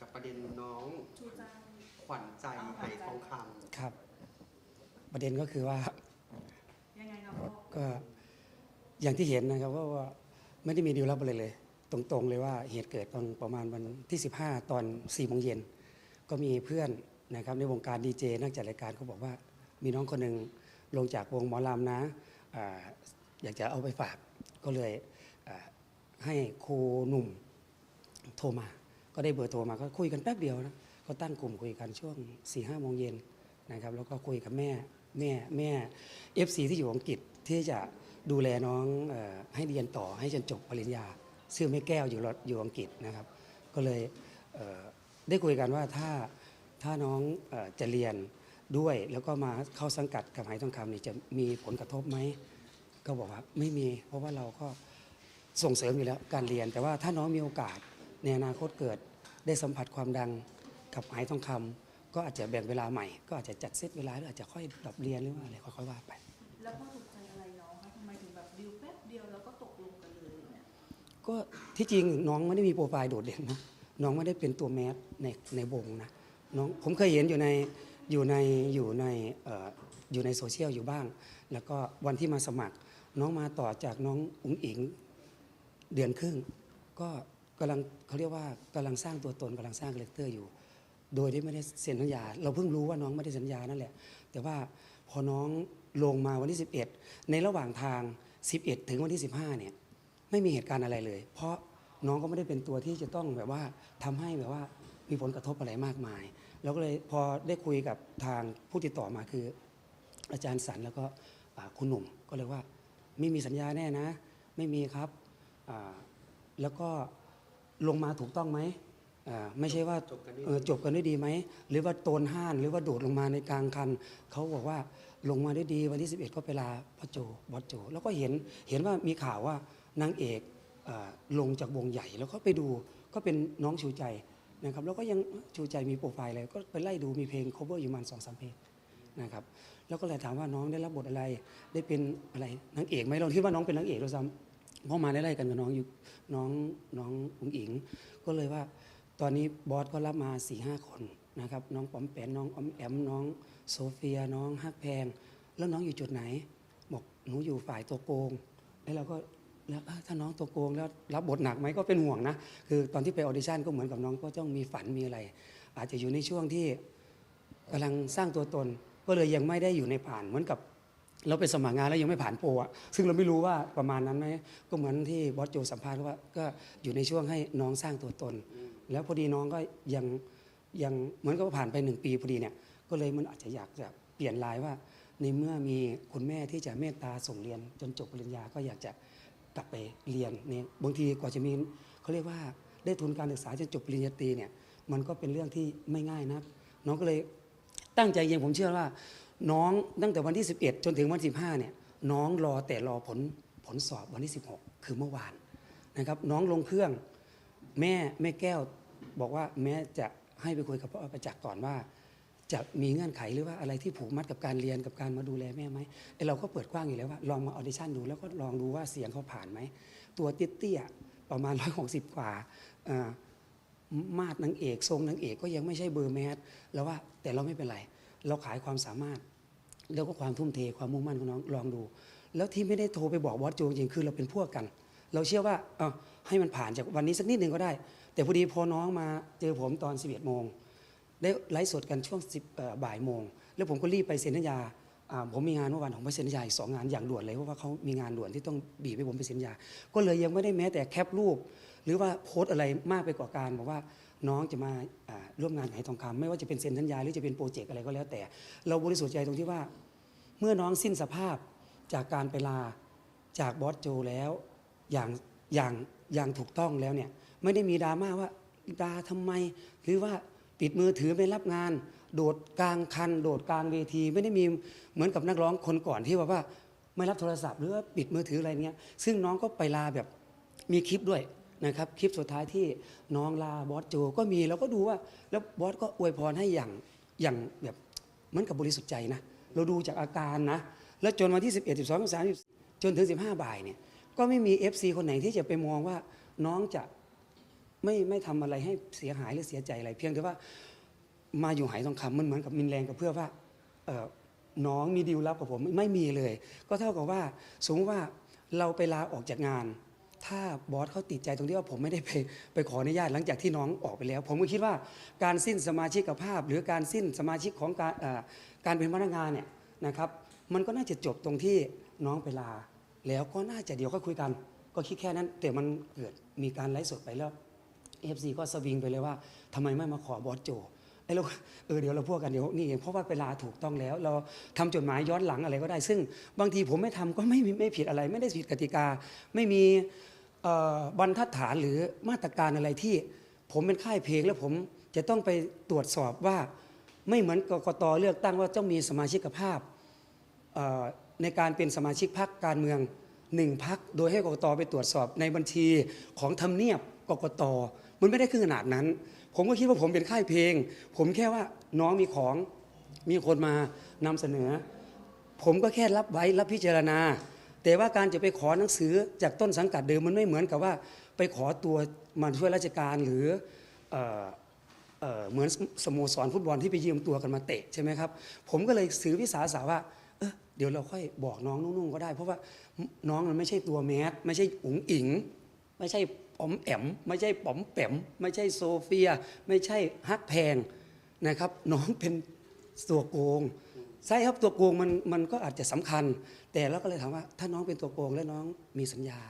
กับประเด็นน้องชูใจขวัญใจไหทองคครับ ประเด็นก็คือว่ายังไงครับพ่อก็อย่างที่เห็นนะครับว่าว่าไม่ได้มีดีลลับอะไรเลย ตรงๆเลยว่าเหตุเกิดตอนประมาณวันที่ 15 ตอน4โมงเย็น ก็มีเพื่อนนะครับในวงการดีเจนักจัดรายการเขาบอกว่า มีน้องคนหนึ่งลงจากวงหมอลำนะอา อยากจะเอาไปฝากก็เลยให้ครูหนุ่มโทรมา ก็ได้เบอร์โทรมาก็คุยกันแป๊บเดียวนะก็ตั้งกลุ่มคุยกันช่วง4ี่ห้าโมงเย็นนะครับ แล้วก็คุยกับแม่แม่แม่ FC ที่อยู่อังกฤษที่จะดูแลน้องอให้เรียนต่อให้จนจบปริญญาชื่อแม่แก้วอยู่อยู่อังกฤษนะครับ ก็เลยเได้คุยกันว่าถ้าถ้าน้องอจะเรียนด้วยแล้วก็มาเข้าสังกัดกับไหทองคำนี่จะมีผลกระทบไหม ก็บอกว่าไม่มี เพราะว่าเราก็ส่งเสริมอยู่แล้วการเรียน แต่ว่าถ้าน้องมีโอกาสในอนาคตเกิดได้สัมผัสความดังกับไหทองคำก็อาจจะแบ่งเวลาใหม่ ก็อาจจะจัดเซตเวลาหรืออาจจะค่อยปรับเรียนหรือว่าอะไรค่อยๆว่าไป แล้วพ่อถูกใจอะไรน้องคะทำไมถึงแบบดิวแป๊บเดียวแล้วก็ตกลงกันเลยเนี่ยก็ที่จริงน้องไม่ได้มีโปรไฟล์โดดเด่นนะน้องไม่ได้เป็นตัวแมสในในวงนะน้องผมเคยเห็นอยู่ในอยู่ในอยู่ในเอ่ออยู่ในโซเชียลอยู่บ้าง แล้วก็วันที่มาสมัคร น้องมาต่อจากน้องอุ๋งอิงเดือนครึ่ง ก็กำลังเขาเรียกว่ากำลังสร้างตัวตนกำลังสร้างคาแรคเตอร์อยู่ โดยที่ไม่ได้เซ็นสัญญา เราเพิ่งรู้ว่าน้องไม่ได้สัญญานั่นแหละ แต่ว่าพอน้องลงมาวันที่ 11 ในระหว่างทาง 11 ถึงวันที่ 15เนี่ยไม่มีเหตุการณ์อะไรเลย เพราะน้องก็ไม่ได้เป็นตัวที่จะต้องแบบว่าทำให้แบบว่ามีผลกระทบอะไรมากมาย แล้วก็เลยพอได้คุยกับทางผู้ติดต่อมาคือ อาจารย์สันแล้วก็คุณหนุ่มก็เลยว่า ไม่มีสัญญาแน่นะ ไม่มีครับอ่าแล้วก็ลงมาถูกต้องไหมอ่าไม่ใช่ว่าจบกันด้วยเออจบกันด้วยดีไหม หรือว่าโตนห้านหรือว่าโดดลงมาในกลางคัน เขาบอกว่าลงมาได้ดีวันที่ 11 ก็ไปลาพ่อโจบอสโจ แล้วก็เห็นเห็นว่ามีข่าวว่านางเอกอ่าลงจากวงใหญ่ แล้วก็ไปดูก็เป็นน้องชูใจนะครับแล้วก็ยังชูใจมีโปรไฟล์เลยก็ไปไล่ดูมีเพลง cover อยู่ประมาณสองสามเพลงนะครับ แล้วก็เลยถามว่าน้องได้รับบทอะไร ได้เป็นอะไรนางเอกไหมเราคิดว่าน้องเป็นนางเอกด้วยซ้ำเพราะมาไล่ๆกันกับน้องอยู่น้องน้องอุ๋งอิง ก็เลยว่าตอนนี้บอสก็รับมา4ี่ห้าคนนะครับน้องปอมแปมน้องอมแอมน้องโซเฟียน้องฮักแพง แล้วน้องอยู่จุดไหน บอกหนูอยู่ฝ่ายตัวโกง แล้วเราก็แล้วถ้าน้องตัวโกงแล้วรับบทหนักไหมก็เป็นห่วงนะ คือตอนที่ไปออดิชั่นก็เหมือนกับน้องก็ต้องมีฝันมีอะไร อาจจะอยู่ในช่วงที่กำลังสร้างตัวตน ก็เลยยังไม่ได้อยู่ในผ่านเหมือนกับเราไปสมัครงานแล้วยังไม่ผ่านโปรอะซึ่งเราไม่รู้ว่าประมาณนั้นไหมก็เหมือนที่บอสโจสัมภาษณ์ว่าก็อยู่ในช่วงให้น้องสร้างตัวตน แล้วพอดีน้องก็ยังยังเหมือนกับผ่านไปหนึ่งปีพอดีเนี่ยก็เลยมันอาจจะอยากจะเปลี่ยนลายว่า ในเมื่อมีคุณแม่ที่จะเมตตาส่งเรียนจนจบปริญญาก็อยากจะกลับไปเรียนเนี่ยบางทีกว่าจะมีเขาเรียกว่าได้ทุนการศึกษาจนจบปริญญาตรีเนี่ยมันก็เป็นเรื่องที่ไม่ง่ายนัก น้องก็เลย ตั้งใจเย็นผมเชื่อว่า น้องตั้งแต่วันที่ 11 จนถึงวัน15เนี่ยน้องรอแต่รอผลผลสอบวันที่ 16 คือเมื่อวานนะครับ น้องลงเครื่องแม่แม่แก้วบอกว่าแม่จะให้ไปคุยกับพ่อประจักษ์ก่อนว่า จะมีเงื่อนไขหรือว่าอะไรที่ผูกมัดกับการเรียนกับการมาดูแลแม่ไหมไอเราก็เปิดกว้างอยู่แล้วว่าลองมาออดิชั่นดูแล้วก็ลองดูว่าเสียงเขาผ่านไหมตัวเตี้ยๆประมาณ 160 กว่าอ่อ มาดนางเอกทรงนางเอกก็ยังไม่ใช่เบอร์แมสแล้วว่าแต่เราไม่เป็นไร เราขายความสามารถ แล้วก็ความทุ่มเทความมุ่งมั่นของน้องลองดู แล้วที่ไม่ได้โทรไปบอกบอสโจจริงคือเราเป็นพวกกัน เราเชื่อว่าเออให้มันผ่านจากวันนี้สักนิดหนึ่งก็ได้ แต่พอดีพอน้องมาเจอผมตอน 11โมงได้ไลฟ์สดกันช่วง10บ่ายโมง แล้วผมก็รีบไปเซ็นสัญญา ผมมีงานเมื่อวานผมไปเซ็นสัญญาอีกสองงานอย่างด่วนเลยเพราะว่าเขามีงานด่วนที่ต้องบีบให้ผมไปเซ็นสัญญา ก็เลยยังไม่ได้แม้แต่แคปรูป หรือว่าโพสต์อะไรมากไปกว่าการบอกว่าน้องจะมาร่วมงานไหทองคำไม่ว่าจะเป็นเซ็นสัญญาหรือจะเป็นโปรเจกต์อะไรก็แล้วแต่ เราบริสุทธิ์ใจตรงที่ว่า เมื่อน้องสิ้นสภาพจากการไปลาจากบอสโจแล้วอย่างอย่างอย่างถูกต้องแล้วเนี่ยไม่ได้มีดราม่าว่าดาทำไม หรือว่าปิดมือถือไม่รับงาน โดดกลางคัน โดดกลางเวที ไม่ได้มีเหมือนกับนักร้องคนก่อนที่ว่าว่าไม่รับโทรศัพท์หรือว่าปิดมือถืออะไรเงี้ย ซึ่งน้องก็ไปลาแบบมีคลิปด้วยนะครับ คลิปสุดท้ายที่น้องลาบอสโจก็มีเราก็ดูว่า แล้วบอสก็อวยพรให้อย่างอย่างแบบเหมือนกับบริสุทธิ์ใจนะ เราดูจากอาการนะ แล้วจนวันที่ 11 12 13จนถึง 15 บ่ายเนี่ย ก็ไม่มี FC คนไหนที่จะไปมองว่าน้องจะไม่ไม่ทำอะไรให้เสียหายหรือเสียใจอะไร เพียงแต่ว่า มาอยู่หายทองคำมันเหมือนกับมินแรงกับเพื่อว่าน้องมีดีลลับกับผมไม่ไม่มีเลย ก็เท่ากับว่าสมมติว่าเราไปลาออกจากงาน ถ้าบอสเขาติดใจตรงที่ว่าผมไม่ได้ไปไปขออนุญาตหลังจากที่น้องออกไปแล้ว ผมก็คิดว่าการสิ้นสมาชิกภาพ หรือการสิ้นสมาชิกของการการเป็นพนักงานเนี่ยนะครับ มันก็น่าจะจบตรงที่น้องไปลา แล้วก็น่าจะเดี๋ยวก็คุยกัน ก็คิดแค่นั้น แต่มันเกิดมีการไลฟ์สดไปแล้วเอฟซีก็สวิงไปเลยว่าทำไมไม่มาขอบอสโจ ไอ้เราเออเดี๋ยวเราพูดกันเดี๋ยวนี่เองเพราะว่าเวลาถูกต้องแล้ว เราทำจดหมายย้อนหลังอะไรก็ได้ ซึ่งบางทีผมไม่ทำก็ไม่ไม่ผิดอะไร ไม่ได้ผิดกติกา ไม่มีบรรทัดฐานหรือมาตรการอะไรที่ ผมเป็นค่ายเพลงแล้วผมจะต้องไปตรวจสอบว่าไม่เหมือนกกตเลือกตั้งว่าต้องมีสมาชิกภาพในการเป็นสมาชิกพรรคการเมืองหนึ่งพักโดยให้กกตไปตรวจสอบในบัญชีของทำเนียบกกตมันไม่ได้ขึ้นขนาดนั้น ผมก็คิดว่าผมเป็นค่ายเพลง ผมแค่ว่าน้องมีของมีคนมานำเสนอ ผมก็แค่รับไว้รับพิจารณา แต่ว่าการจะไปขอหนังสือจากต้นสังกัดเดิมมันไม่เหมือนกับว่า ไปขอตัวมาช่วยราชการหรือเเเหมือนสโมสรฟุตบอลที่ไปยืมตัวกันมาเตะใช่ไหมครับผมก็เลยสื่อวิสาสะว่าเออเดี๋ยวเราค่อยบอกน้องนุ่งๆก็ได้ เพราะว่าน้องมันไม่ใช่ตัวแมสไม่ใช่อุ๋งอิง ไม่ใช่ ป๋อมแอม ไม่ใช่ป๋อมแปม ไม่ใช่โซเฟีย ไม่ใช่ฮักแพงนะครับ น้องเป็นตัวโกงใช่ครับตัวโกงมันมันก็อาจจะสำคัญ แต่เราก็เลยถามว่า ถ้าน้องเป็นตัวโกงแล้วน้องมีสัญญา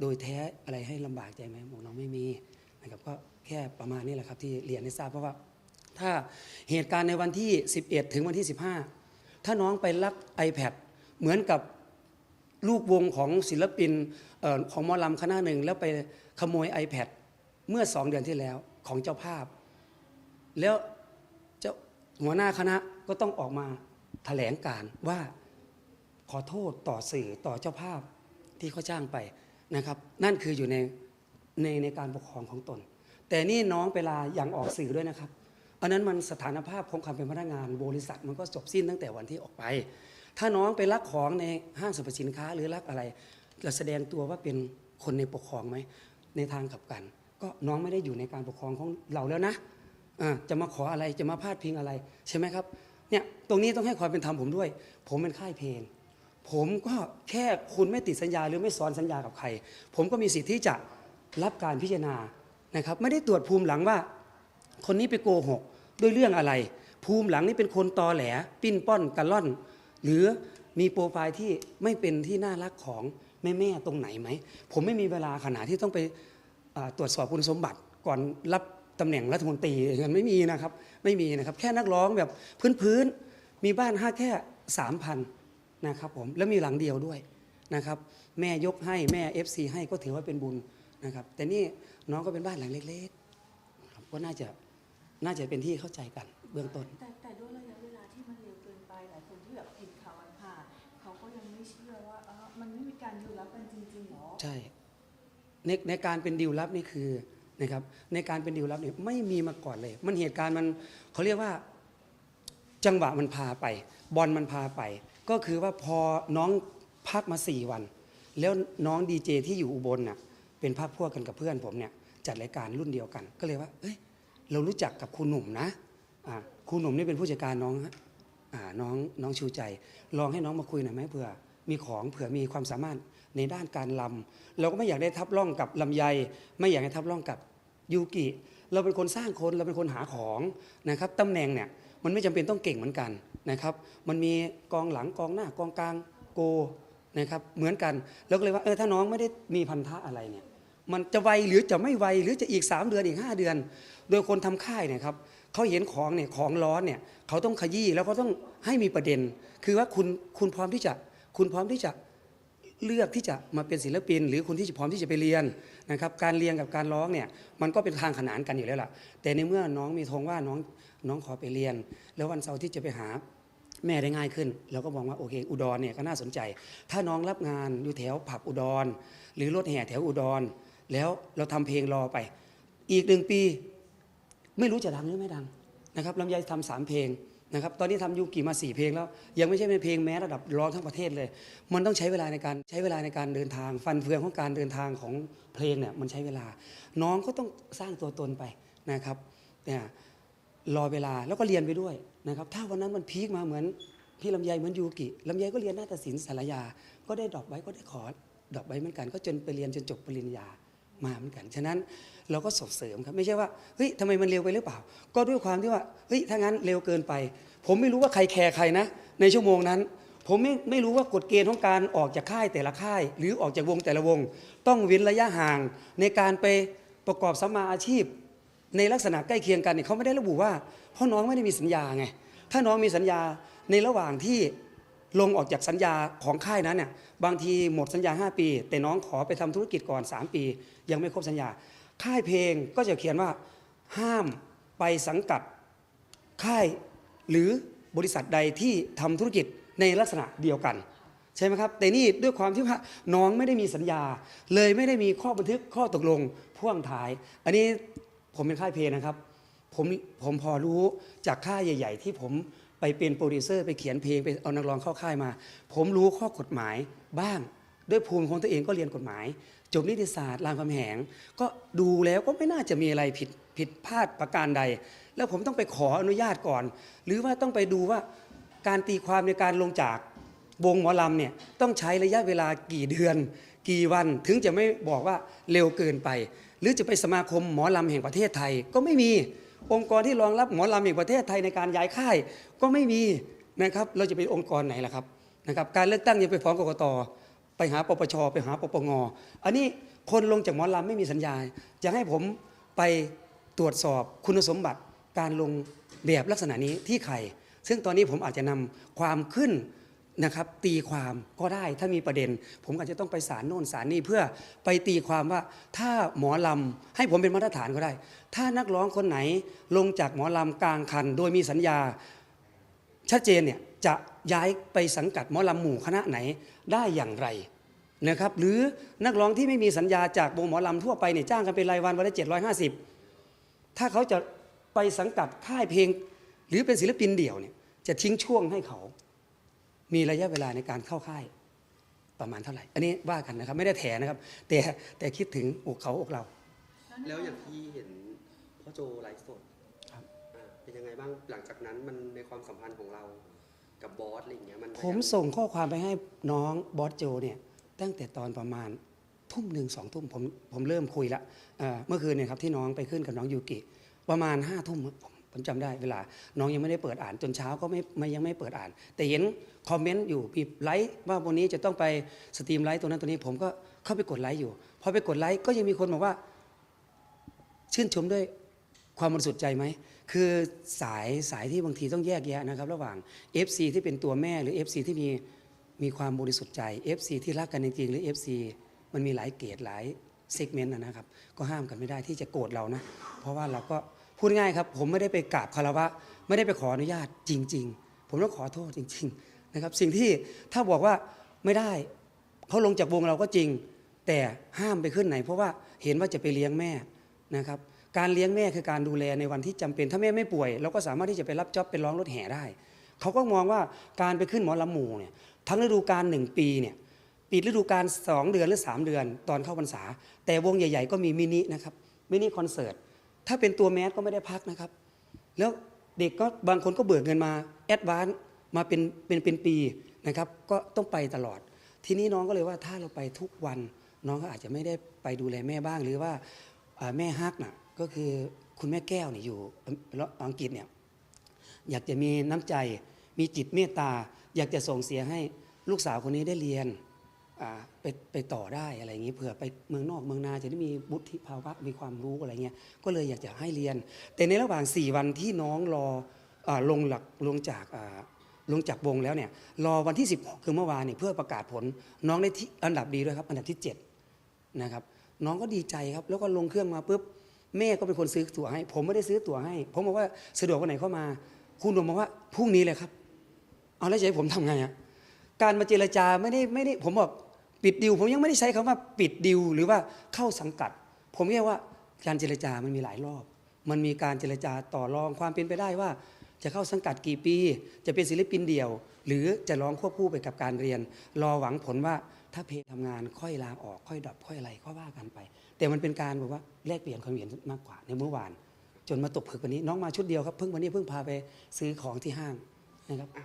โดยแท้อะไรให้ลำบากใจไหมบอกน้องไม่มีนะครับก็แค่ประมาณนี้แหละครับที่เรียนให้ทราบเพราะว่า ถ้าเหตุการณ์ในวันที่ 11 ถึงวันที่ 15 ถ้าน้องไปลัก iPad เหมือนกับลูกวงของศิลปินออของมอลำคณะหนึ่งแล้วไป ขโมย iPad เมื่อสองเดือนที่แล้วของเจ้าภาพ แล้วเจ้าหัวหน้าคณะก็ต้องออกมาแถลงการว่าขอโทษต่อสื่อต่อเจ้าภาพที่เขาจ้างไปนะครับ นั่นคืออยู่ในในในการปกครองของตน แต่นี่น้องเวลาอย่างออกสื่อด้วยนะครับอันนั้นมันสถานภาพของความเป็นพนักงานบริษัทมันก็จบสิ้นตั้งแต่วันที่ออกไป ถ้าน้องไปลักของในห้างสรรพสินค้าหรือลักอะไรจะแสดงตัวว่าเป็นคนในปกครองไหม ในทางกลับกัน ก็น้องไม่ได้อยู่ในการปกครองของเราแล้วนะจะมาขออะไรจะมาพาดพิงอะไรใช่ไหมครับเนี่ยตรงนี้ต้องให้ความเป็นธรรมผมด้วย ผมเป็นค่ายเพลง ผมก็แค่คุณไม่ติดสัญญาหรือไม่สอนสัญญากับใคร ผมก็มีสิทธิ์ที่จะรับการพิจารณานะครับ ไม่ได้ตรวจภูมิหลังว่า คนนี้ไปโกหกด้วยเรื่องอะไร ภูมิหลังนี่เป็นคนตอแหล ปิ้นป้อนกันล่อน หรือมีโปรไฟล์ที่ไม่เป็นที่น่ารักของ แม่แม่ๆตรงไหนไหม ผมไม่มีเวลาขนาดที่ต้องไปตรวจสอบคุณสมบัติก่อนรับตำแหน่งรัฐมนตรีอย่างนั้นไม่มีนะครับ ไม่มีนะครับ แค่นักร้องแบบพื้นๆมีบ้านห้าแค่สามพันนะครับผมแล้วมีหลังเดียวด้วยนะครับแม่ยกให้แม่ FC ให้ก็ถือว่าเป็นบุญนะครับ แต่นี่น้องก็เป็นบ้านหลังเล็กๆก็น่าจะน่าจะเป็นที่เข้าใจกันเบื้องต้น ใช่ในในการเป็นดีลลับนี่คือนะครับ ในการเป็นดีลลับเนี่ยไม่มีมาก่อนเลย มันเหตุการณ์มันเขาเรียกว่าจังหวะมันพาไป บอลมันพาไป ก็คือว่าพอน้องพักมาสี่วัน แล้วน้องดีเจที่อยู่อุบลน่ะเป็นพักพวกกันกับเพื่อนผมเนี่ยจัดรายการรุ่นเดียวกัน ก็เลยว่า เอ้ยเรารู้จักกับครูหนุ่มนะอ่าครูหนุ่มนี่เป็นผู้จัดการน้องอ่าน้องน้องชูใจ ลองให้น้องมาคุยหน่อยไหมเผื่อมีของเผื่อมีความสามารถ ในด้านการลำเราก็ไม่อยากได้ทับล่องกับลำไย ไม่อยากให้ทับล่องกับยูกิ เราเป็นคนสร้างคนเราเป็นคนหาของนะครับตำแหน่งเนี่ยมันไม่จำเป็นต้องเก่งเหมือนกันนะครับ มันมีกองหลังกองหน้ากองกลางโกนะครับเหมือนกันเราก็เลยว่าเออถ้าน้องไม่ได้มีพันธะอะไรเนี่ยมันจะไวหรือจะไม่ไวหรือจะอีก 3 เดือนอีก 5 เดือน โดยคนทำค่ายเนี่ยครับเขาเห็นของเนี่ยของร้อนเนี่ยเขาต้องขยี้แล้วเขาต้องให้มีประเด็น คือว่าคุณคุณพร้อมที่จะคุณพร้อมที่จะ เลือกที่จะมาเป็นศิลปิน หรือคุณที่จะพร้อมที่จะไปเรียนนะครับการเรียนกับการร้องเนี่ยมันก็เป็นทางขนานกันอยู่แล้วล่ะ แต่ในเมื่อน้องมีธงว่าน้องน้องขอไปเรียน แล้ววันเสาร์ที่จะไปหาแม่ได้ง่ายขึ้นเราก็มองว่าโอเค อุดรเนี่ยก็น่าสนใจ ถ้าน้องรับงานอยู่แถวผับอุดร หรือรถแห่แถวอุดร แล้วเราทำเพลงรอไป อีกหนึ่งปี ไม่รู้จะดังหรือไม่ดังนะครับลำไยทำสามเพลง นะครับตอนนี้ทำยูกิมาสี่เพลงแล้ว ยังไม่ใช่เป็นเพลงแม้ระดับร้องทั้งประเทศเลย มันต้องใช้เวลาในการใช้เวลาในการเดินทาง ฟันเฟืองของการเดินทางของเพลงเนี่ยมันใช้เวลา น้องก็ต้องสร้างตัวตนไปนะครับเนี่ยรอเวลาแล้วก็เรียนไปด้วยนะครับถ้าวันนั้นมันพีคมาเหมือนพี่ลำไยเหมือนยูกิลำไยก็เรียนนาฏศิลป์สารยา ก็ได้ดอกไว้ก็ได้ขอดอกไว้เหมือนกัน ก็จนไปเรียนจนจบปริญญา มาเหมือนกัน ฉะนั้นเราก็ส่งเสริมครับ ไม่ใช่ว่าเฮ้ยทำไมมันเร็วไปหรือเปล่า ก็ด้วยความที่ว่าเฮ้ยถ้างั้นเร็วเกินไป ผมไม่รู้ว่าใครแคร์ใครนะ ในชั่วโมงนั้น ผมไม่ไม่รู้ว่ากฎเกณฑ์ของการออกจากค่ายแต่ละค่าย หรือออกจากวงแต่ละวง ต้องเว้นระยะห่าง ในการไปประกอบสัมมาอาชีพ ในลักษณะใกล้เคียงกันเนี่ยเขาไม่ได้ระบุว่าเพราะน้องไม่ได้มีสัญญาไงถ้าน้องมีสัญญาในระหว่างที่ ลงออกจากสัญญาของค่ายนั้นเนี่ยบางทีหมดสัญญา 5 ปี แต่น้องขอไปทำธุรกิจก่อน 3 ปี ยังไม่ครบสัญญา ค่ายเพลงก็จะเขียนว่า ห้ามไปสังกัดค่ายหรือบริษัทใดที่ทำธุรกิจในลักษณะเดียวกันใช่ไหมครับแต่นี่ด้วยความที่ว่าน้องไม่ได้มีสัญญา เลยไม่ได้มีข้อบันทึกข้อตกลงพ่วงท้าย อันนี้ผมเป็นค่ายเพลงนะครับผมผมพอรู้จากค่ายใหญ่ ๆ ที่ผม ไปเป็นโปรดิวเซอร์ไปเขียนเพลงไปเอานักร้องเข้าค่ายมา ผมรู้ข้อกฎหมายบ้าง ด้วยภูมิของตัวเองก็เรียนกฎหมาย จบนิติศาสตร์รามคำแหง ก็ดูแล้วก็ไม่น่าจะมีอะไรผิดผิดพลาดประการใด แล้วผมต้องไปขออนุญาตก่อน หรือว่าต้องไปดูว่าการตีความในการลงจากวงหมอลำเนี่ยต้องใช้ระยะเวลากี่เดือน กี่วันถึงจะไม่บอกว่าเร็วเกินไป หรือจะไปสมาคมหมอลำแห่งประเทศไทยก็ไม่มี องค์กรที่รองรับหมอลำแห่งประเทศไทยในการย้ายค่ายก็ไม่มีนะครับเราจะเป็นองค์กรไหนล่ะครับนะครับการเลือกตั้งยังไปฟ้องกกตไปหาปปชไปหาปปงอันนี้คนลงจากหมอลำไม่มีสัญญาจะให้ผมไปตรวจสอบคุณสมบัติการลงแบบลักษณะนี้ที่ใครซึ่งตอนนี้ผมอาจจะนำความขึ้น นะครับตีความก็ได้ถ้ามีประเด็น ผมอาจจะต้องไปศาลโน่นศาลนี่เพื่อไปตีความว่าถ้าหมอลำให้ผมเป็นมาตรฐานก็ได้ ถ้านักร้องคนไหนลงจากหมอลำกลางคัน โดยมีสัญญาชัดเจนเนี่ยจะย้ายไปสังกัดหมอลำหมู่คณะไหนได้อย่างไรนะครับหรือนักร้องที่ไม่มีสัญญาจากวงหมอลำทั่วไปเนี่ยจ้างกันเป็นรายวันวันละเจ็ดร้อยห้าสิบถ้าเขาจะไปสังกัดค่ายเพลง หรือเป็นศิลปินเดี่ยวเนี่ยจะทิ้งช่วงให้เขา มีระยะเวลาในการเข้าค่ายประมาณเท่าไหร่ อันนี้ว่ากันนะครับ ไม่ได้แถนะครับ แต่แต่คิดถึงอกเขาอกเรา แล้วอย่างที่เห็นพ่อโจไลฟ์สดครับอ่าเป็นยังไงบ้างหลังจากนั้นมันในความสัมพันธ์ของเรากับบอสอะไรอย่างเงี้ยมันผมส่งข้อความไปให้น้องบอสโจเนี่ยตั้งแต่ตอนประมาณทุ่มหนึ่งสองทุ่มผมผมเริ่มคุยละเอ่อเมื่อคืนเนี่ยครับที่น้องไปขึ้นกับน้องยูกิประมาณห้าทุ่มผม ผมจำได้เวลา น้องยังไม่ได้เปิดอ่านจนเช้าก็ไม่ไม่ยังไม่เปิดอ่าน แต่เห็นคอมเมนต์อยู่มีไลค์ว่าวันนี้จะต้องไปสตรีมไลค์ตัวนั้นตัวนี้ ผมก็เข้าไปกดไลค์อยู่พอไปกดไลค์ก็ยังมีคนบอกว่า ชื่นชมด้วยความบริสุทธิ์ใจไหม คือสายสายที่บางทีต้องแยกแยะนะครับ ระหว่าง FC ที่เป็นตัวแม่หรือ FC ที่มีมีความบริสุทธิ์ใจ FC ที่รักกันจริงๆหรือ FC มันมีหลายเกรดหลายเซกเมนต์นะครับ ก็ห้ามกันไม่ได้ที่จะโกรธเรานะ เพราะว่าเราก็ พูดง่ายครับผมไม่ได้ไปกราบคารวะ ไม่ได้ไปขออนุญาตจริง ๆ ผมต้องขอโทษจริง ๆนะครับ สิ่งที่ถ้าบอกว่าไม่ได้เขาลงจากวงเราก็จริง แต่ห้ามไปขึ้นไหน เพราะว่าเห็นว่าจะไปเลี้ยงแม่นะครับการเลี้ยงแม่คือการดูแลในวันที่จำเป็น ถ้าแม่ไม่ป่วยเราก็สามารถที่จะไปรับจ็อบเป็นร้องรถแห่ได้ เขาก็มองว่าการไปขึ้นหมอลำหมูเนี่ยทั้งฤดูกาลหนึ่งปีเนี่ยปิดฤดูกาลสองเดือนหรือสามเดือนตอนเข้าพรรษา แต่วงใหญ่ ๆ ก็มีมินินะครับมินิคอนเสิร์ต ถ้าเป็นตัวแมสก็ไม่ได้พักนะครับ แล้วเด็กก็บางคนก็เบิกเงินมาแอดวานมาเป็นเป็นเป็นปีนะครับก็ต้องไปตลอด ทีนี้น้องก็เลยว่าถ้าเราไปทุกวันน้องก็อาจจะไม่ได้ไปดูแลแม่บ้าง หรือว่าแม่ฮักน่ะก็คือคุณแม่แก้วเนี่ยอยู่อังกฤษเนี่ยอยากจะมีน้ำใจมีจิตเมตตา อยากจะส่งเสียให้ลูกสาวคนนี้ได้เรียน ไปไปต่อได้อะไรอย่างนี้เผื่อไปเมืองนอกเมืองนาจะได้มีบุธิภาวะมีความรู้อะไรเงี้ยก็เลยอยากจะให้เรียน แต่ในระหว่าง 4 วันที่น้องรออลงหลักลงจากลงจากวงแล้วเนี่ยรอวันที่ 16 คือเมื่อวานเนี่ยเพื่อประกาศผลน้องได้ที่อันดับดีด้วยครับ อันดับที่ 7 นะครับ น้องก็ดีใจครับ แล้วก็ลงเครื่องมาปุ๊บแม่ก็เป็นคนซื้อตั๋วให้ ผมไม่ได้ซื้อตั๋วให้ ผมบอกว่าสะดวกวันไหนเข้ามา คุณหนุ่มบอกว่าพรุ่งนี้เลยครับ เอาแล้วจะให้ผมทำไงอะการมาเจรจาไม่ได้ไม่ได้ผมบอก ปิดดิวผมยังไม่ได้ใช้คำว่าปิดดิวหรือว่าเข้าสังกัด ผมแค่ว่าการเจรจามันมีหลายรอบ มันมีการเจรจาต่อรองความเป็นไปได้ว่า จะเข้าสังกัดกี่ปี จะเป็นศิลปินเดี่ยว หรือจะร้องควบคู่ไปกับการเรียน รอหวังผลว่าถ้าเพลงทำงานค่อยลาออกค่อยดรอปค่อยอะไรก็ว่ากันไป แต่มันเป็นการแบบว่าแลกเปลี่ยนความเห็นมากกว่าในเมื่อวาน จนมาตกผึกวันนี้น้องมาชุดเดียวครับเพิ่งวันนี้เพิ่งพาไปซื้อของที่ห้างนะครับอะ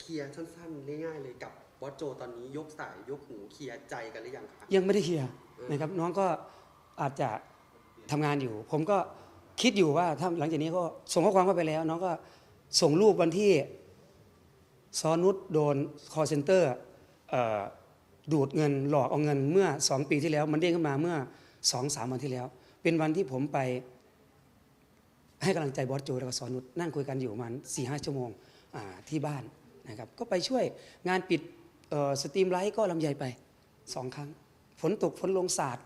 เคลียร์สั้นๆง่ายๆเลยกับ บอสโจตอนนี้ยกสายยกหูเคลียร์ใจกันหรือยังคะยังไม่ได้เคลียร์นะครับน้องก็อาจจะทำงานอยู่ ผมก็คิดอยู่ว่าถ้าหลังจากนี้ก็ส่งข้อความเข้าไปแล้ว น้องก็ส่งรูปวันที่ซอนุชโดนคอเซ็นเตอร์ดูดเงินหลอกเอาเงินเมื่อ 2 ปีที่แล้ว มันเด้งขึ้นมาเมื่อ2อสามวันที่แล้ว เป็นวันที่ผมไปให้กำลังใจบอสโจแล้วก็สอนุชนั่งคุยกันอยู่ประมาณสี่ห้าชั่วโมงอ่าที่บ้านนะครับก็ไปช่วยงานปิดเอ่อ สตรีมไลท์ก็ลำใหญ่ไปสองครั้ง ฝนตกฝนลงสาด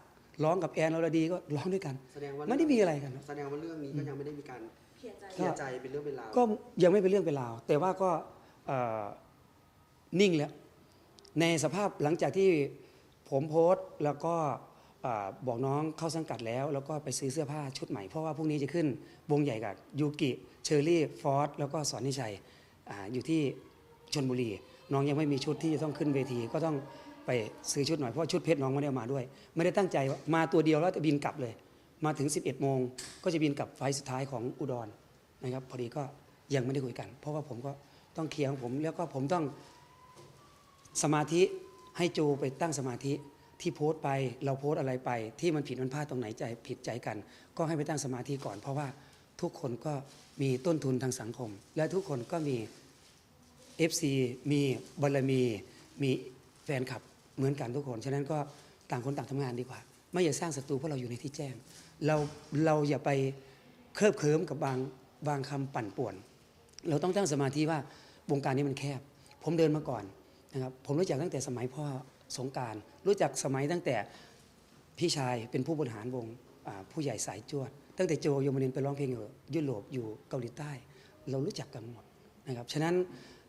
ร้องกับแอนอรดีก็ร้องด้วยกันแสดงว่าไม่ได้มีอะไรกันแสดงว่าเรื่องนี้ก็ยังไม่ได้มีการเคลียร์ใจเคลียร์ใจเป็นเรื่องเป็นราวก็ยังไม่เป็นเรื่องเป็นราวแต่ว่าก็เอ่อนิ่งแล้ว ในสภาพหลังจากที่ผมโพสต์แล้วก็เอ่อบอกน้องเข้าสังกัดแล้ว แล้วก็ไปซื้อเสื้อผ้าชุดใหม่ เพราะว่าพรุ่งนี้จะขึ้นวงใหญ่กับยูกิเชอรี่ฟอร์ดแล้วก็สอนนิชัยอาอยู่ที่ชนบุรี น้องยังไม่มีชุดที่จะต้องขึ้นเวที ก็ต้องไปซื้อชุดหน่อยเพราะชุดเพชรน้องไม่ได้เอามาด้วย ไม่ได้ตั้งใจมาตัวเดียวแล้วจะบินกลับเลย มาถึง 11โมงก็จะบินกลับไฟสุดท้ายของอุดรนะครับพอดีก็ยังไม่ได้คุยกัน เพราะว่าผมก็ต้องเคลียร์ของผม แล้วก็ผมต้องสมาธิให้โจไปตั้งสมาธิที่โพสต์ไปเราโพสต์อะไรไป ที่มันผิดมันพลาดตรงไหนใจผิดใจกัน ก็ให้ไปตั้งสมาธิก่อน เพราะว่าทุกคนก็มีต้นทุนทางสังคม และทุกคนก็มี FC มีบารมี มีแฟนคลับเหมือนกันทุกคน ฉะนั้นก็ต่างคนต่างทำงานดีกว่า ไม่อย่าสร้างศัตรูเพราะเราอยู่ในที่แจ้ง เราเราอย่าไปเคลิบเคลิ้มกับบางบางคำปั่นป่วน เราต้องตั้งสมาธิว่าวงการนี้มันแคบ ผมเดินมาก่อนนะครับ ผมรู้จักตั้งแต่สมัยพ่อสงการ รู้จักสมัยตั้งแต่พี่ชายเป็นผู้บริหารวงผู้ใหญ่สายจวด ตั้งแต่โจโยมนินไปร้องเพลงอยู่ยุโรปอยู่เกาหลีใต้ เรารู้จักกันหมดนะครับ ฉะนั้น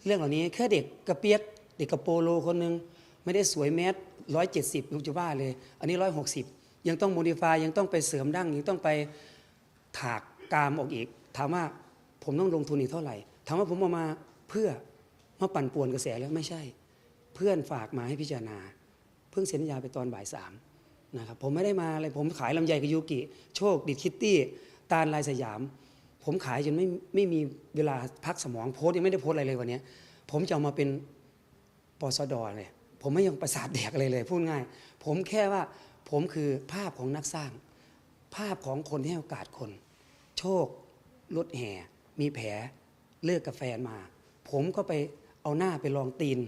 เรื่องเหล่านี้แค่เด็กกระเปียก เด็กกระโปโลคนหนึ่งไม่ได้สวยแมสร้อยเจ็ดสิบผมจะว่าเลย อันนี้ร้อยหกสิบยังต้องโมดิฟายยังต้องไปเสริมดั้งยังต้องไปถากกามออกอีก ถามว่าผมต้องลงทุนอีกเท่าไหร่ ถามว่าผมเอามาเพื่อมาปั่นป่วนกระแสแล้วไม่ใช่ เพื่อนฝากมาให้พิจารณา เพิ่งเซ็นสัญญาไปตอนบ่ายสามนะครับผมไม่ได้มาอะไรผมขายลำไยกับยูกิ โชคดิคิตตี้ ตาลลายสยาม ผมขายจนไม่ไม่มีเวลาพักสมองโพสยังไม่ได้โพสอะไรเลยวันนี้ผมจะเอามาเป็นปสดเลย ผมไม่ยังประสาทแดกอะไรเลย พูดง่าย ผมแค่ว่าผมคือภาพของนักสร้าง ภาพของคนที่ให้โอกาสคน โชครถแห่ มีแผลเลิกกับแฟนมา ผมก็ไปเอาหน้าไปลองตีน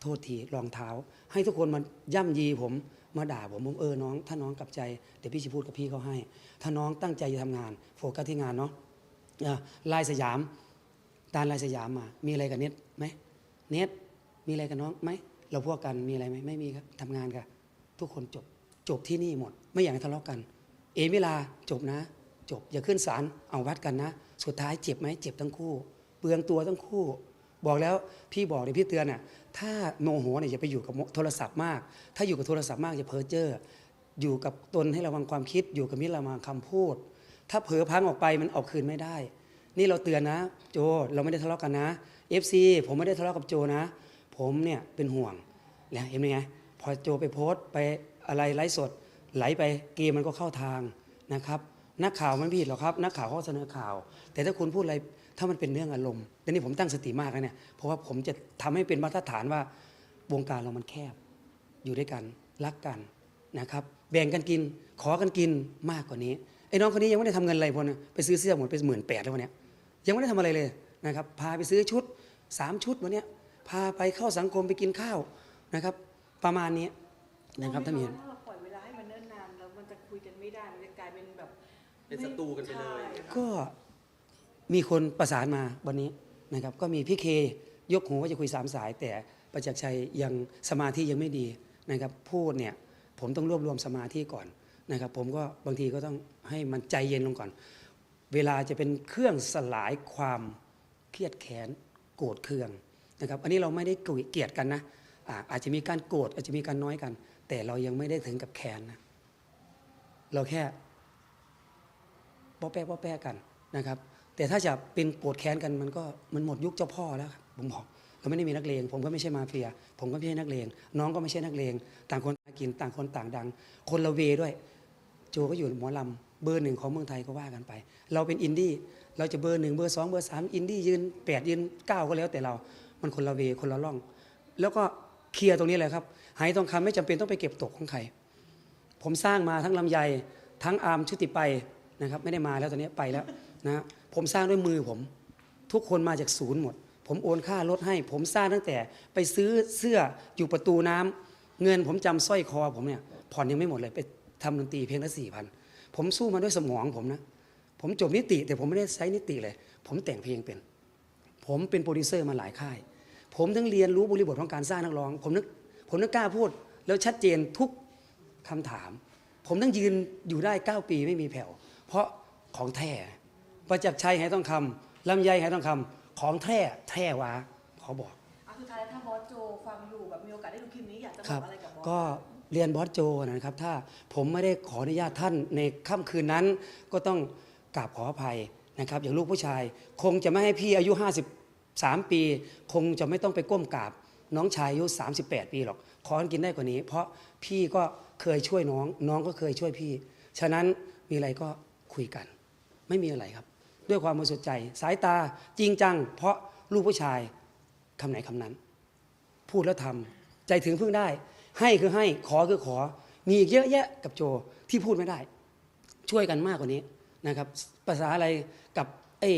โทษทีรองเท้า ให้ทุกคนมาย่ำยีผมมาด่าผมผมเออน้อง ถ้าน้องกลับใจเดี๋ยวพี่จะพูดกับพี่เขาให้ ถ้าน้องตั้งใจจะทำงาน โฟกัสที่งานเนาะ ลายสยามตาลลายสยามมา มีอะไรกับเน็ตไหมเน็ตมีอะไรกับน้องไหมเราพวกกันมีอะไรไหมไม่มีครับทำงานกันทุกคนจบจบที่นี่หมด ไม่อยากให้ทะเลาะกัน เอมิลาจบนะ จบอย่าขึ้นศาลเอาวัดกันนะ สุดท้ายเจ็บไหมเจ็บทั้งคู่ เปลืองตัวทั้งคู่ บอกแล้วพี่บอกเลยพี่เตือนน่ะถ้าโมโหเนี่ยอย่าไปอยู่กับโทรศัพท์มาก ถ้าอยู่กับโทรศัพท์มากจะเพ้อเจ้ออยู่กับตนให้ระวังความคิด อยู่กับมิตรระวังคำพูด ถ้าเผลอพังออกไปมันเอาคืนไม่ได้ นี่เราเตือนนะ โจเราไม่ได้ทะเลาะกันนะ FC ผมไม่ได้ทะเลาะกับโจนะ ผมเนี่ยเป็นห่วงแล้วเห็นไหมไงพอโจไปโพสต์ไปอะไรไลฟ์สด ไหลไปเกมมันก็เข้าทางนะครับนักข่าวมันผิดหรอกครับ นักข่าวเขาเสนอข่าว แต่ถ้าคุณพูดอะไรถ้ามันเป็นเรื่องอารมณ์แต่นี่ผมตั้งสติมากนะเนี่ยเพราะว่าผมจะทำให้เป็นมาตรฐานว่าวงการเรามันแคบ อยู่ด้วยกันรักกันนะครับ แบ่งกันกิน ขอกันกินมากกว่านี้ ไอ้น้องคนนี้ยังไม่ได้ทำเงินอะไรพอนะไปซื้อเสื้อหมดไปหมื่นแปดแล้ววันเนี้ยยังไม่ได้ทำอะไรเลยนะครับพาไปซื้อชุดสามชุดวันเนี้ยพาไปเข้าสังคมไปกินข้าวนะครับ ประมาณนี้นะครับท่านเห็น ถ้าเราปล่อยเวลาให้มันเนิ่นนานแล้วมันจะคุยกันไม่ได้มันจะกลายเป็นแบบเป็นศัตรูกันไปเลย ใช่ ก็มีคนประสานมาวันนี้นะครับ ก็มีพี่เคยกหูว่าจะคุยสามสาย แต่ประจักษ์ชัยยังสมาธิยังไม่ดีนะครับ พูดเนี่ย ผมต้องรวบรวมสมาธิก่อน นะครับผมก็บางทีก็ต้องให้มันใจเย็นลงก่อน เวลาจะเป็นเครื่องสลายความเครียดแค้นโกรธเคืองนะครับ อันนี้เราไม่ได้เกลียดกันนะอาอาจจะมีการโกรธอาจจะมีการน้อยกัน แต่เรายังไม่ได้ถึงกับแค้นนะเราแค่ป้อแป้ป้อแป้กันนะครับ แต่ถ้าจะเป็นโกรธแค้นกันมันก็มันหมดยุคเจ้าพ่อแล้วครับผมบอก เราไม่ได้มีนักเลงผมก็ไม่ใช่มาเฟีย ผมก็ไม่ใช่นักเลงน้องก็ไม่ใช่นักเลงต่างคนต่างกินต่างคนต่างดัง คนละเวด้วยโจก็อยู่หมอลำเบอร์หนึ่งของเมืองไทยก็ว่ากันไป เราเป็นอินดี้เราจะเบอร์หนึ่งเบอร์สองเบอร์สามอินดี้ยืนแปดยืนเก้าก็แล้วแต่เรา มันคนละเวคนละร่อง แล้วก็เคลียร์ตรงนี้เลยครับหายทองคำไม่จำเป็นต้องไปเก็บตกของใครผมสร้างมาทั้งลำไยทั้งอาร์มชุติไปนะครับไม่ได้มาแล้วตอนนี้ไปแล้วนะผมสร้างด้วยมือผม ทุกคนมาจากศูนย์หมด ผมโอนค่ารถให้ ผมสร้างตั้งแต่ไปซื้อเสื้ออยู่ประตูน้ำเงินผมจำสร้อยคอผมเนี่ยผ่อนยังไม่หมดเลยไปทำดนตรีเพลงละสี่พันผมสู้มาด้วยสมองผมนะผมจบนิติ แต่ผมไม่ได้ใช้นิติเลย ผมแต่งเพลงเป็น ผมเป็นโปรดิวเซอร์มาหลายค่าย ผมทั้งเรียนรู้บริบทของการสร้างนักร้อง ผมนึกผมนึกกล้าพูด แล้วชัดเจนทุกคำถาม ผมต้องยืนอยู่ได้ 9 ปีไม่มีแผ่ว เพราะของแท้ประจักษ์ชัยให้ต้องคำลำไยให้ต้องคำ ของแท้แท้วะขอบอกเอาสุดท้ายแล้วถ้าบอสโจฟังอยู่แบบมีโอกาสได้ดูคลิปนี้อยากจะบคอรับกอะไรกับบอสก็เรียนบอสโจนะครับ ถ้าผมไม่ได้ขออนุญาตท่านในค่ำคืนนั้น ก็ต้องกราบขออภัยนะครับ อย่างลูกผู้ชาย คงจะไม่ให้พี่อายุ 53 ปี คงจะไม่ต้องไปก้มกราบน้องชายอายุ 38 ปีหรอกขอให้กินได้กว่านี้ เพราะพี่ก็เคยช่วยน้อง น้องก็เคยช่วยพี่ ฉะนั้นมีอะไรก็คุยกัน ไม่มีอะไรครับ ด้วยความบริสุทธิ์ใจ สายตาจริงจัง เพราะลูกผู้ชายคำไหนคำนั้น พูดแล้วทำใจถึงพึ่งได้ ให้คือให้ขอคือขอ มีอีกเยอะแยะกับโจที่พูดไม่ได้ ช่วยกันมากกว่านี้นะครับภาษาอะไรกับไอ้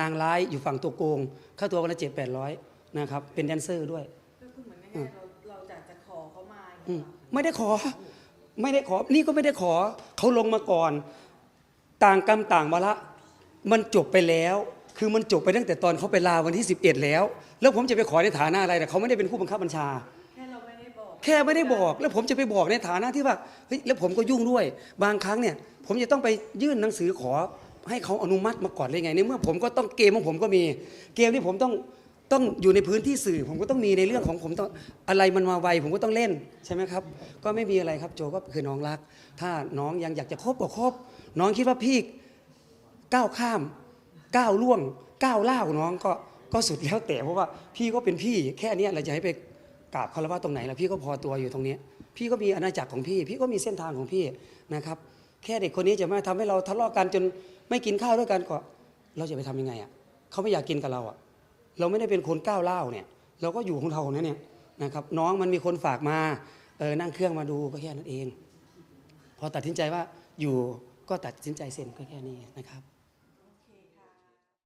นางร้ายอยู่ฝั่งตัวโกงค่าตัวกันละเจ็ดแปดร้อยนะครับ เป็นแดนเซอร์ด้วยก็คือเหมือนง่ายๆเราเราจะจะขอเขามาอย่างอืเงี้มยเหรอไม่ได้ขอ ไม่ได้ขอ นี่ก็ไม่ได้ขอ เขาลงมาก่อน ต่างกรรมต่างวาระ มันจบไปแล้ว คือมันจบไปตั้งแต่ตอนเขาไปลาวันที่ 11 แล้ว แล้วผมจะไปขอในฐานะอะไรแต่เขาไม่ได้เป็นผู้บังคับบัญชา แค่เราไม่ได้บอก แค่ไม่ได้บอก แล้วผมจะไปบอกในฐานะที่ว่าเฮ้ยแล้วผมก็ยุ่งด้วย บางครั้งเนี่ย ผมจะต้องไปยื่นหนังสือขอให้เขาอนุมัติมาก่อนเลยไงในเมื่อผมก็ต้องเกมของผมก็มี เกมที่ผมต้องต้องอยู่ในพื้นที่สื่อ ผมก็ต้องมีในเรื่องของผมต้องอะไรมันมาไวผมก็ต้องเล่นใช่ไหมครับ ก็ไม่มีอะไรครับโจก็คือน้องรัก ถ้าน้องยังอยากจะคบก็คบน้องคิดว่าพี่ ก้าวข้ามก้าวล่วงก้าวล่าวน้องก็ก็สุดแล้วแต่เพราะว่าพี่ก็เป็นพี่แค่เนี้ยเราจะให้ไปกราบคารวะตรงไหนล่ะพี่ก็พอตัวอยู่ตรงนี้พี่ก็มีอาณาจักรของพี่ พี่ก็มีเส้นทางของพี่นะครับ แค่เด็กคนนี้จะมาทำให้เราทะเลาะกันจนไม่กินข้าวด้วยกันก็ เราจะไปทำยังไงอะเขาไม่อยากกินกับเราอะเราไม่ได้เป็นคนก้าวเล่าวเนี่ย เราก็อยู่ของเราเนี่ยเนี่ยนะครับ น้องมันมีคนฝากมาเออนั่งเครื่องมาดูก็แค่นั้นเอง พอตัดสินใจว่าอยู่ก็ตัดสินใจเซ็นก็แค่นี้นะครับ